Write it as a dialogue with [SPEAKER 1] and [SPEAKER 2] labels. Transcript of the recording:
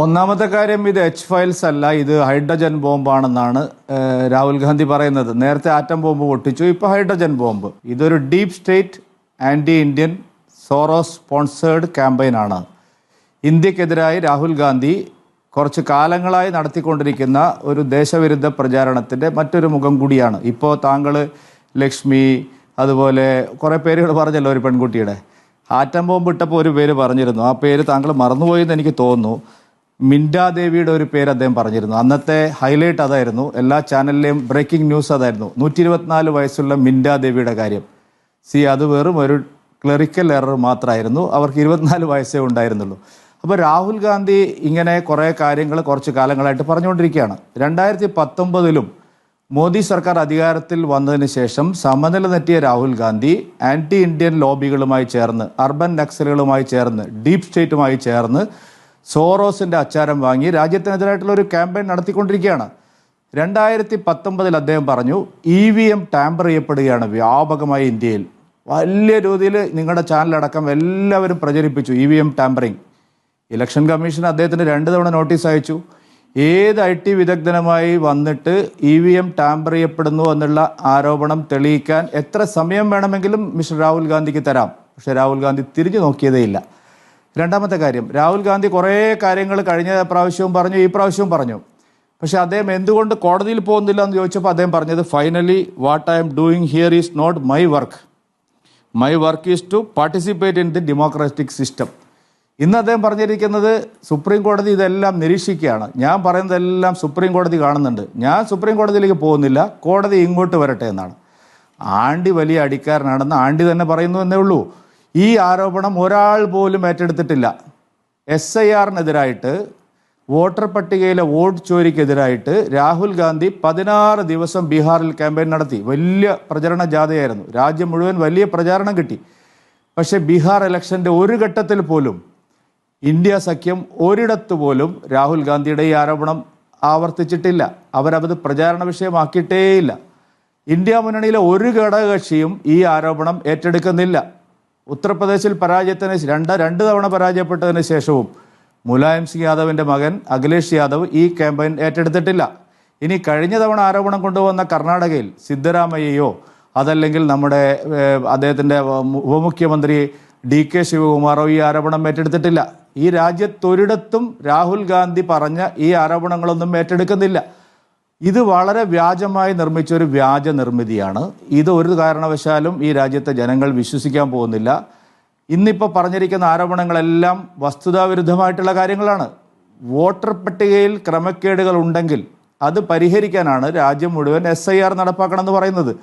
[SPEAKER 1] ഒന്നാമത്തെ കാര്യം ഇത് എച്ച് ഫയൽസ് അല്ല ഇത് ഹൈഡ്രജൻ ബോംബാണെന്നാണ് രാഹുൽ ഗാന്ധി പറയുന്നത്. നേരത്തെ ആറ്റം ബോംബ് പൊട്ടിച്ചു ഇപ്പോൾ ഹൈഡ്രജൻ ബോംബ്. ഇതൊരു deep state anti Indian Soros campaign ആണ്. ഇന്ത്യക്കെതിരായി രാഹുൽ ഗാന്ധി കുറച്ച് കാലങ്ങളായി നടത്തിക്കൊണ്ടിരിക്കുന്ന ഒരു ദേശവിരുദ്ധ പ്രചാരണത്തിന്റെ മറ്റൊരു മുഖം കൂടിയാണ്. ഇപ്പോൾ താങ്കൾ ലക്ഷ്മി അതുപോലെ കുറേ പേരുകൾ പറഞ്ഞല്ലോ ഒരു പെൺകുട്ടിയുടെ. ആറ്റം ബോംബ് ഇട്ടപ്പോൾ ഒരു പേര് പറഞ്ഞിരുന്നു. ആ പേര് താങ്കൾ മറന്നുപോയെന്ന് എനിക്ക് തോന്നുന്നു. മിൻഡാദേവിയുടെ ഒരു പേര് അദ്ദേഹം പറഞ്ഞിരുന്നു. അന്നത്തെ ഹൈലൈറ്റ് അതായിരുന്നു. എല്ലാ ചാനലിലെയും ബ്രേക്കിംഗ് ന്യൂസ് അതായിരുന്നു. നൂറ്റി ഇരുപത്തിനാല് വയസ്സുള്ള മിൻഡാദേവിയുടെ കാര്യം. സി അത് വെറും ഒരു ക്ലറിക്കൽ എറർ മാത്രമായിരുന്നു. അവർക്ക് ഇരുപത്തിനാല് വയസ്സേ ഉണ്ടായിരുന്നുള്ളൂ. അപ്പോൾ രാഹുൽ ഗാന്ധി ഇങ്ങനെ കുറേ കാര്യങ്ങൾ കുറച്ച് കാലങ്ങളായിട്ട് പറഞ്ഞുകൊണ്ടിരിക്കുകയാണ്. രണ്ടായിരത്തി പത്തൊമ്പതിലും മോദി സർക്കാർ അധികാരത്തിൽ വന്നതിന് ശേഷം സമനില നെറ്റിയ രാഹുൽ ഗാന്ധി ആന്റി ഇന്ത്യൻ ലോബികളുമായി ചേർന്ന് അർബൻ നക്സലുകളുമായി ചേർന്ന് ഡീപ് സ്റ്റേറ്റുമായി ചേർന്ന് സോറോസിന്റെ അച്ചാരം വാങ്ങി രാജ്യത്തിനെതിരായിട്ടുള്ള ഒരു ക്യാമ്പയിൻ നടത്തിക്കൊണ്ടിരിക്കുകയാണ്. രണ്ടായിരത്തി പത്തൊമ്പതിൽ അദ്ദേഹം പറഞ്ഞു ഇ വി എം ടാമ്പർ ചെയ്യപ്പെടുകയാണ് വ്യാപകമായി ഇന്ത്യയിൽ. വലിയ രീതിയിൽ നിങ്ങളുടെ ചാനലടക്കം എല്ലാവരും പ്രചരിപ്പിച്ചു E V M tampering election commission അദ്ദേഹത്തിന് രണ്ട് തവണ നോട്ടീസ് അയച്ചു. ഏത് ഐ ടി വിദഗ്ധനുമായി വന്നിട്ട് ഇ വി എം ടാമ്പർ ചെയ്യപ്പെടുന്നു എന്നുള്ള ആരോപണം തെളിയിക്കാൻ എത്ര സമയം വേണമെങ്കിലും മിസ്റ്റർ രാഹുൽ ഗാന്ധിക്ക് തരാം. പക്ഷേ രാഹുൽ ഗാന്ധി തിരിഞ്ഞു നോക്കിയതേയില്ല. രണ്ടാമത്തെ കാര്യം രാഹുൽ ഗാന്ധി കുറേ കാര്യങ്ങൾ കഴിഞ്ഞ പ്രാവശ്യവും പറഞ്ഞു ഈ പ്രാവശ്യവും പറഞ്ഞു. പക്ഷേ അദ്ദേഹം എന്തുകൊണ്ട് കോടതിയിൽ പോകുന്നില്ല എന്ന് ചോദിച്ചപ്പോൾ അദ്ദേഹം പറഞ്ഞത് finally what I'm doing here is not my work my work is to participate in the democratic system ഇന്ന് അദ്ദേഹം പറഞ്ഞിരിക്കുന്നത് സുപ്രീം കോടതി ഇതെല്ലാം നിരീക്ഷിക്കുകയാണ്. ഞാൻ പറയുന്നതെല്ലാം സുപ്രീം കോടതി കാണുന്നുണ്ട്. ഞാൻ സുപ്രീം കോടതിയിലേക്ക് പോകുന്നില്ല. കോടതി ഇങ്ങോട്ട് വരട്ടെ എന്നാണ്. ആണ്ടി വലിയ അടിക്കാരനാണെന്ന് ആണ്ടി തന്നെ പറയുന്നു എന്നേ ഉള്ളൂ. ഈ ആരോപണം ഒരാൾ പോലും ഏറ്റെടുത്തിട്ടില്ല. എസ് ഐ ആറിനെതിരായിട്ട് വോട്ടർ പട്ടികയിലെ വോട്ട് ചോരിക്കെതിരായിട്ട് രാഹുൽ ഗാന്ധി പതിനാറ് ദിവസം ബീഹാറിൽ ക്യാമ്പയിൻ നടത്തി. വലിയ പ്രചരണ ജാഥയായിരുന്നു. രാജ്യം മുഴുവൻ വലിയ പ്രചാരണം കിട്ടി. പക്ഷേ ബീഹാർ ഇലക്ഷന്റെ ഒരു ഘട്ടത്തിൽ പോലും ഇന്ത്യ സഖ്യം ഒരിടത്തു പോലും രാഹുൽ ഗാന്ധിയുടെ ഈ ആരോപണം ആവർത്തിച്ചിട്ടില്ല. അവരത് പ്രചാരണ വിഷയമാക്കിയിട്ടേയില്ല. ഇന്ത്യ മുന്നണിയിലെ ഒരു ഘടകകക്ഷിയും ഈ ആരോപണം ഏറ്റെടുക്കുന്നില്ല. ഉത്തർപ്രദേശിൽ പരാജയത്തിന് രണ്ട് രണ്ട് തവണ പരാജയപ്പെട്ടതിന് ശേഷവും മുലായം സിംഗ് യാദവിന്റെ മകൻ അഖിലേഷ് യാദവ് ഈ ക്യാമ്പയിൻ ഏറ്റെടുത്തിട്ടില്ല. ഇനി കഴിഞ്ഞ തവണ ആരോപണം കൊണ്ടുവന്ന കർണാടകയിൽ സിദ്ധരാമയ്യയോ അതല്ലെങ്കിൽ നമ്മുടെ അദ്ദേഹത്തിന്റെ ഉപമുഖ്യമന്ത്രി ഡി കെ ശിവകുമാറോ ഈ ആരോപണം ഏറ്റെടുത്തിട്ടില്ല. ഈ രാജ്യത്തൊരിടത്തും രാഹുൽ ഗാന്ധി പറഞ്ഞ ഈ ആരോപണങ്ങളൊന്നും ഏറ്റെടുക്കുന്നില്ല. ഇത് വളരെ വ്യാജമായി നിർമ്മിച്ച ഒരു വ്യാജ നിർമ്മിതിയാണ്. ഇത് ഒരു കാരണവശാലും ഈ രാജ്യത്തെ ജനങ്ങൾ വിശ്വസിക്കാൻ പോകുന്നില്ല. ഇന്നിപ്പോൾ പറഞ്ഞിരിക്കുന്ന ആരോപണങ്ങളെല്ലാം വസ്തുതാവിരുദ്ധമായിട്ടുള്ള കാര്യങ്ങളാണ്. വോട്ടർ പട്ടികയിൽ ക്രമക്കേടുകൾ ഉണ്ടെങ്കിൽ അത് പരിഹരിക്കാനാണ് രാജ്യം മുഴുവൻ എസ് ഐ ആർ നടപ്പാക്കണമെന്ന് പറയുന്നത്.